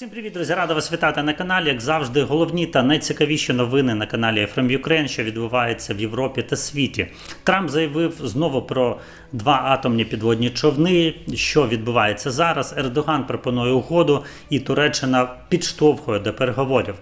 Всім привіт, друзі! Рада вас вітати на каналі. Як завжди, головні та найцікавіші новини на каналі From Ukraine, що відбувається в Європі та світі. Трамп заявив знову про два атомні підводні човни. Що відбувається зараз? Ердоган пропонує угоду, і Туреччина підштовхує до переговорів.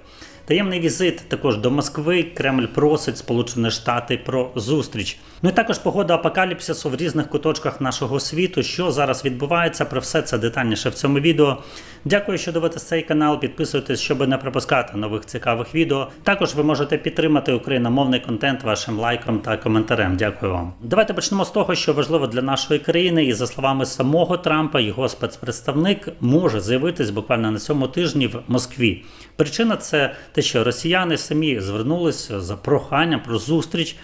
Таємний візит також до Москви. Кремль просить Сполучені Штати про зустріч. Ну і також погода апокаліпсису в різних куточках нашого світу. Що зараз відбувається? Про все це детальніше в цьому відео. Дякую, що дивитесь цей канал. Підписуйтесь, щоб не пропускати нових цікавих відео. Також ви можете підтримати україномовний контент вашим лайком та коментарем. Дякую вам. Давайте почнемо з того, що важливо для нашої країни, і за словами самого Трампа, його спецпредставник може з'явитись буквально на цьому тижні в Москві. Причина це те, що росіяни самі звернулися за проханням про зустріч.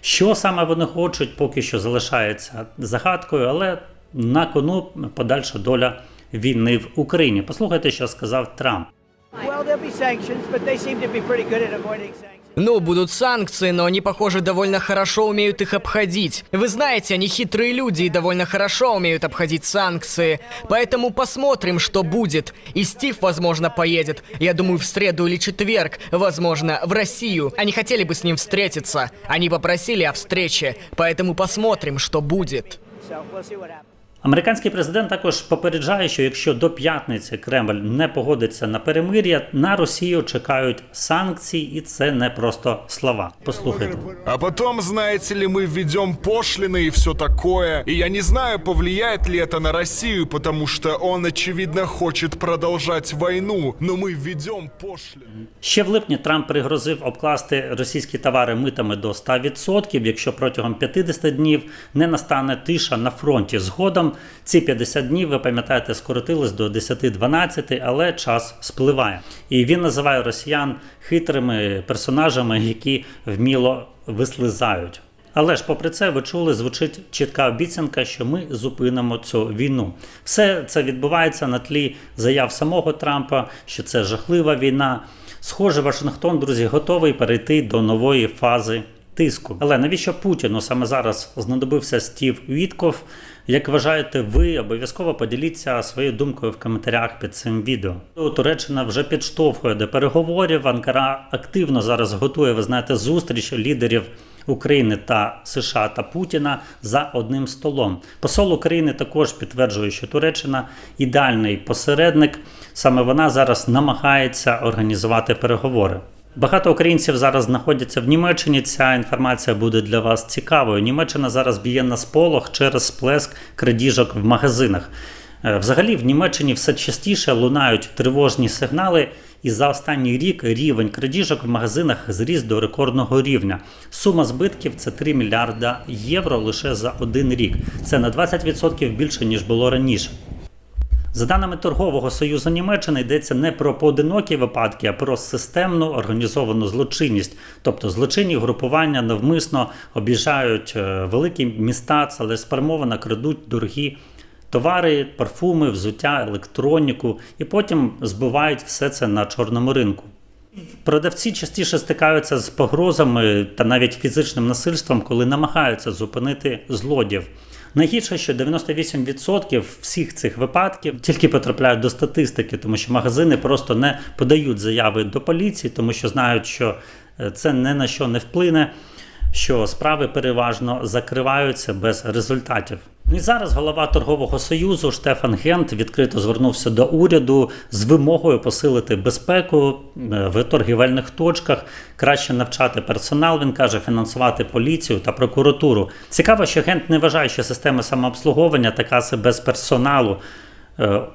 Що саме вони хочуть, поки що залишається загадкою, але на кону подальша доля війни в Україні. Послухайте, що сказав Трамп. Well, there'll be sanctions, but they seem to be pretty good at avoiding sanctions. Ну, будут санкции, но они, похоже, довольно хорошо умеют их обходить. Вы знаете, они хитрые люди и довольно хорошо умеют обходить санкции. Поэтому посмотрим, что будет. И Стив, возможно, поедет. Я думаю, в среду или четверг, возможно, в Россию. Они хотели бы с ним встретиться. Они попросили о встрече. Поэтому посмотрим, что будет. So we'll see what happens. Американський президент також попереджає, що якщо до п'ятниці Кремль не погодиться на перемир'я, на Росію чекають санкції, і це не просто слова. Послухайте. А потом, знаете ли, мы введем пошлины и все такое. И я не знаю, повлияет ли это на Россию, потому что он, очевидно, хочет продолжать войну. Но мы введем пошлины. Ще в липні Трамп пригрозив обкласти російські товари митами до 100%, якщо протягом 50 днів не настане тиша на фронті. Згодом ці 50 днів, ви пам'ятаєте, скоротились до 10-12, але час спливає. І він називає росіян хитрими персонажами, які вміло вислизають. Але ж, попри це, ви чули, звучить чітка обіцянка, що ми зупинимо цю війну. Все це відбувається на тлі заяв самого Трампа, що це жахлива війна. Схоже, Вашингтон, друзі, готовий перейти до нової фази тиску. Але навіщо Путіну саме зараз знадобився Стів Вітков? Як вважаєте ви, обов'язково поділіться своєю думкою в коментарях під цим відео. Туреччина вже підштовхує до переговорів. Анкара активно зараз готує, ви знаєте, зустріч лідерів України та США та Путіна за одним столом. Посол України також підтверджує, що Туреччина ідеальний посередник. Саме вона зараз намагається організувати переговори. Багато українців зараз знаходяться в Німеччині. Ця інформація буде для вас цікавою. Німеччина зараз б'є на сполох через сплеск крадіжок в магазинах. Е, Взагалі в Німеччині все частіше лунають тривожні сигнали, і за останній рік рівень крадіжок в магазинах зріс до рекордного рівня. Сума збитків це 3 мільярда євро лише за один рік. Це на 20% більше ніж було раніше. За даними торгового союзу Німеччини, йдеться не про поодинокі випадки, а про системну організовану злочинність. Тобто злочинні групування навмисно обіжають е, великі міста, цілеспрямовано крадуть дорогі товари, парфуми, взуття, електроніку, і потім збивають все це на чорному ринку. Продавці частіше стикаються з погрозами та навіть фізичним насильством, коли намагаються зупинити злодіїв. Найгірше, що 98% всіх цих випадків тільки потрапляють до статистики, тому що магазини просто не подають заяви до поліції, тому що знають, що е, це не на що не вплине, що справи переважно закриваються без результатів. Ну І зараз голова торгового союзу Штефан Гент відкрито звернувся до уряду з вимогою посилити безпеку е, в торгівельних точках, краще навчати персонал. Він каже, фінансувати поліцію та прокуратуру. Цікаво, що Гент не вважає, що система самообслуговування така себе без персоналу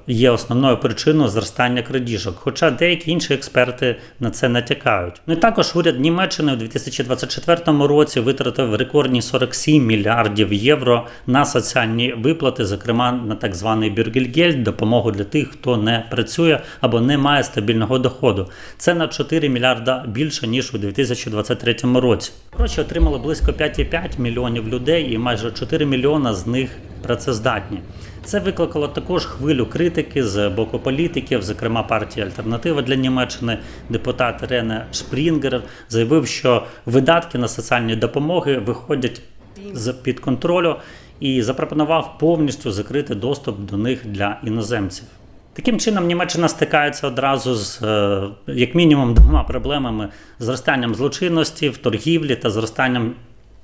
є основною причиною зростання крадіжок, хоча деякі інші експерти на це натякають. Ну і також уряд Німеччини у 2024 році витратив рекордні 47 мільярдів євро на соціальні виплати, зокрема на так званий бюргельгельд, допомогу для тих, хто не працює або не має стабільного доходу. Це на 4 мільярда більше ніж у 2023 році. Гроші отримали близько 5,5 мільйонів людей, і майже 4 мільйона з них працездатні. Це викликало також хвилю критики з боку політиків, зокрема партії Альтернатива для Німеччини. Депутат Рене Шпрінгер заявив, що видатки на соціальні допомоги виходять з під контролю і запропонував повністю закрити доступ до них для іноземців. Таким чином, Німеччина стикається одразу з е, як мінімум двома проблемами: зростанням злочинності в торгівлі та зростанням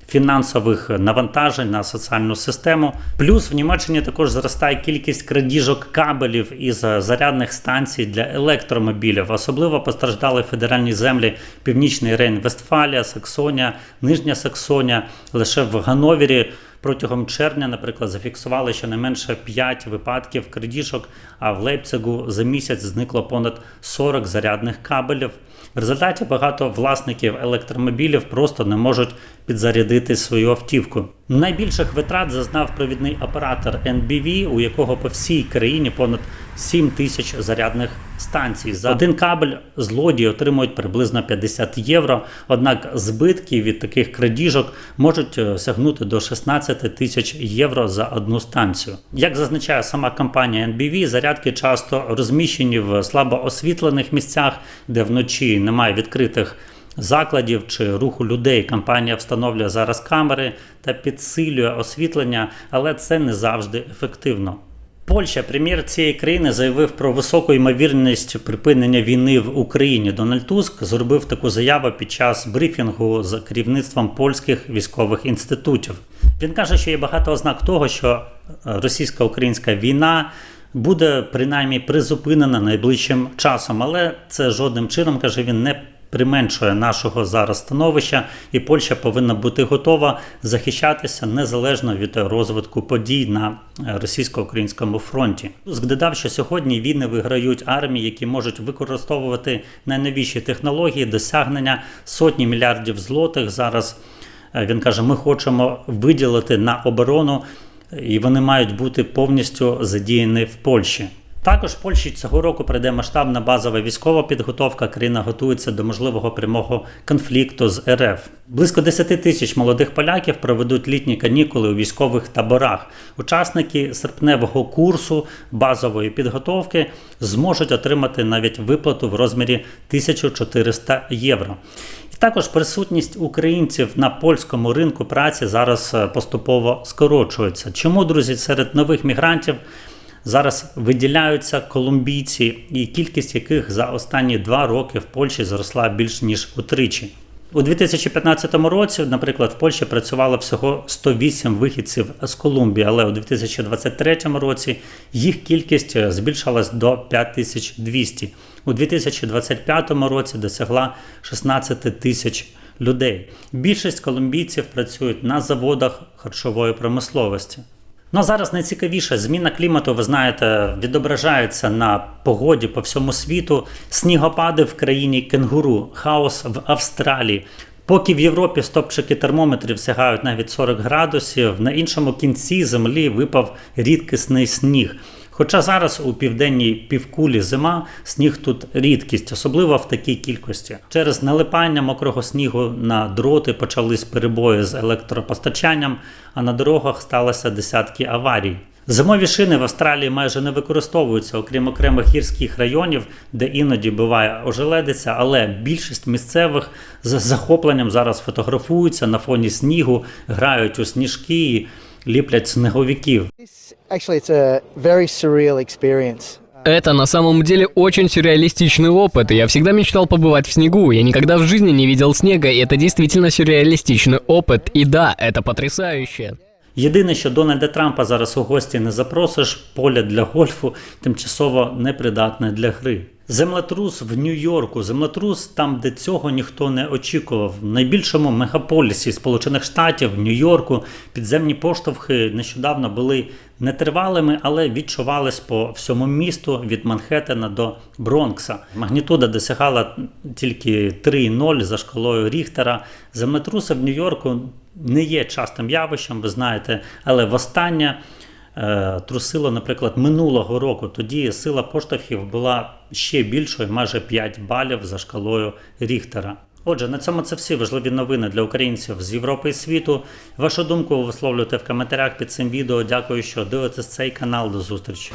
фінансових навантажень на соціальну систему. Плюс в Німеччині також зростає кількість крадіжок кабелів із зарядних станцій для електромобілів. Особливо постраждали федеральні землі Північний Рейн, Вестфалія, Саксонія, Нижня Саксонія. Лише в Гановері протягом червня, наприклад, зафіксували щонайменше 5 випадків крадіжок, а в Лейпцигу за місяць зникло понад 40 зарядних кабелів. В результаті багато власників електромобілів просто не можуть підзарядити свою автівку. Найбільших витрат зазнав провідний оператор NBV, у якого по всій країні понад 7 тисяч зарядних станцій. За один кабель злодії отримують приблизно 50 євро. Однак збитки від таких крадіжок можуть е, сягнути до 16 тисяч євро за одну станцію. Як зазначає сама компанія NBV, зарядки часто розміщені в слабо освітлених місцях, де вночі немає відкритих закладів чи руху людей. Компанія встановлює зараз камери та підсилює освітлення, але це не завжди ефективно. Польща, прем'єр цієї країни, заявив про високу ймовірність припинення війни в Україні. Дональд Туск зробив таку заяву під час брифінгу з керівництвом польських військових інститутів. Він каже, що є багато ознак того, що російсько-українська війна буде принаймні призупинена найближчим часом, але це жодним чином каже він не применшує нашого зараз становища, і Польща повинна бути готова захищатися незалежно від розвитку подій на е, російсько-українському фронті. Додав, що сьогодні війни виграють армії, які можуть використовувати найновіші технології, досягнення сотні мільярдів злотих. Зараз е, він каже: ми хочемо виділити на оборону, і вони мають бути повністю задіяні в Польщі. Також Польщі цього року прийде масштабна базова військова підготовка. Країна готується до можливого прямого конфлікту з РФ. Близько 10 тисяч молодих поляків проведуть літні канікули у військових таборах. Учасники серпневого курсу базової підготовки зможуть отримати навіть виплату в розмірі 1400 євро. Також присутність українців на польському ринку праці зараз е, поступово скорочується. Чому, друзі, серед нових мігрантів зараз виділяються колумбійці, і кількість яких за останні два роки в Польщі зросла більш ніж утричі. У 2015 році, наприклад, в Польщі працювало всього 108 вихідців з Колумбії, але у 2023 році їх кількість е, збільшилась до 5200. У 2025 році досягла 16 тисяч людей. Більшість колумбійців працюють на заводах харчової промисловості. Ну а зараз найцікавіше зміна клімату, ви знаєте, відображається на погоді по всьому світу. Снігопади в країні кенгуру, хаос в Австралії. Поки в Європі стопчики термометрів сягають навіть 40 градусів, на іншому кінці землі випав рідкісний сніг. Хоча зараз у південній півкулі зима, сніг тут рідкість, особливо в такій кількості. Через налипання мокрого снігу на дроти почались перебої з електропостачанням, а на дорогах сталося десятки аварій. Зимові шини в Австралії майже не використовуються, окрім окремих гірських районів, де іноді буває ожеледиця, але більшість місцевих з захопленням зараз фотографуються на фоні снігу, грають у сніжки ліплять сніговиків. This, actually, it's a very surreal experience. Это на самом деле очень сюрреалистичный опыт, и я всегда мечтал побывать в снегу. Я никогда в жизни не видел снега, и это действительно сюрреалистичный опыт. И да, это потрясающе. Єдине, що Дональда Трампа зараз у гості не запросиш, поле для гольфу тимчасово непридатне для гри. Землетрус в Нью-Йорку, землетрус там, де цього ніхто не очікував. В найбільшому мегаполісі Сполучених Штатів, Нью-Йорку, підземні поштовхи нещодавно були нетривалими, але відчувались по всьому місту від Манхеттена до Бронкса. Магнітуда досягала тільки 3,0 за шкалою Ріхтера. Землетруси в Нью-Йорку не є частим явищем, ви знаєте, але востаннє трусило, наприклад, минулого року. Тоді сила поштовхів була ще більшою, майже 5 балів за шкалою Ріхтера. Отже, на цьому це всі важливі новини для українців з Європи і світу. Вашу думку висловлюйте в коментарях під цим відео. Дякую, що дивитесь цей канал. До зустрічі.